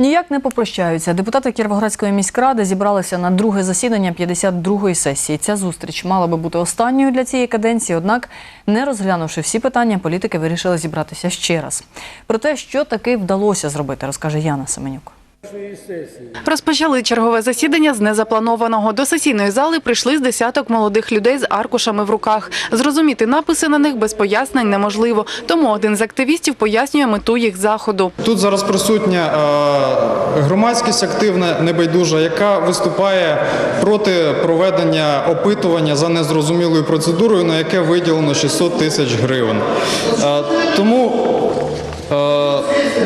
Ніяк не попрощаються. Депутати Кіровоградської міськради зібралися на друге засідання 52-ї сесії. Ця зустріч мала би бути останньою для цієї каденції, однак, не розглянувши всі питання, політики вирішили зібратися ще раз. Про те, що таки вдалося зробити, розкаже Яна Семенюк. Розпочали чергове засідання з незапланованого. До сесійної зали прийшли з десяток молодих людей з аркушами в руках. Зрозуміти написи на них без пояснень неможливо. Тому один з активістів пояснює мету їх заходу. Тут зараз присутня е, громадськість активна, небайдужа, яка виступає проти проведення опитування за незрозумілою процедурою, на яке виділено 600 тисяч гривень. Е, Тому е,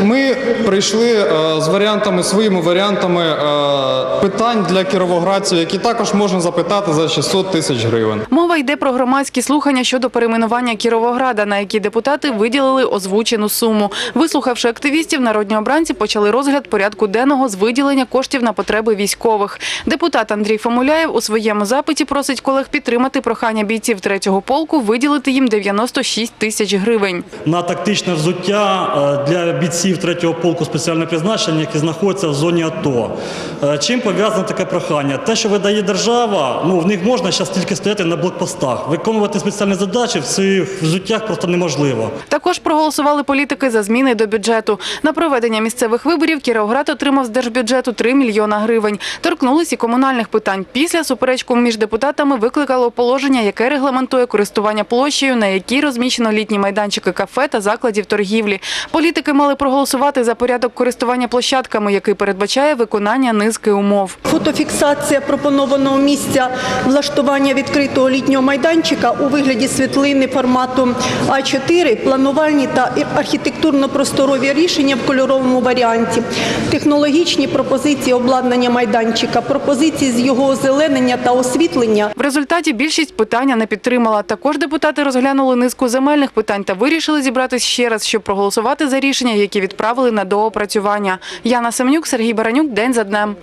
ми прийшли е, з варіантами, своїми варіантами е, питань для кіровоградців, які також можна запитати за 600 тисяч гривень. Мова йде про громадські слухання щодо перейменування Кіровограда, на які депутати виділили озвучену суму. Вислухавши активістів, народні обранці почали розгляд порядку денного з виділення коштів на потреби військових. Депутат Андрій Фомуляєв у своєму запиті просить колег підтримати прохання бійців третього полку виділити їм 96 тисяч гривень. на тактичне взуття е, для бійців 3-го полку спеціального призначення, які знаходяться в зоні АТО. Е, Чим пов'язане таке прохання? Те, що видає держава, ну в них можна зараз тільки стояти на блокпостах. Виконувати спеціальні задачі в цих взуттях просто неможливо. Також проголосували політики за зміни до бюджету. На проведення місцевих виборів Кіровоград отримав з держбюджету 3 мільйона гривень. Торкнулись і комунальних питань. Після суперечку між депутатами викликало положення, яке регламентує користування площею, на якій розміщено літні майданчики кафе та закладів торгівлі. Політики мали проголосувати за порядок користування площадками, який передбачає виконання низки умов. Фотофіксація пропонованого місця влаштування відкритого літнього майданчика у вигляді світлини формату А4, планувальні та архітектурно-просторові рішення в кольоровому варіанті, технологічні пропозиції обладнання майданчика, пропозиції з його озеленення та освітлення, В результаті більшість питання не підтримала. Також депутати розглянули низку земельних питань та вирішили зібратись ще раз, щоб проголосувати за рішення, які відправили на доопрацювання. Яна Семенюк, Сергій Баранюк. День за днем.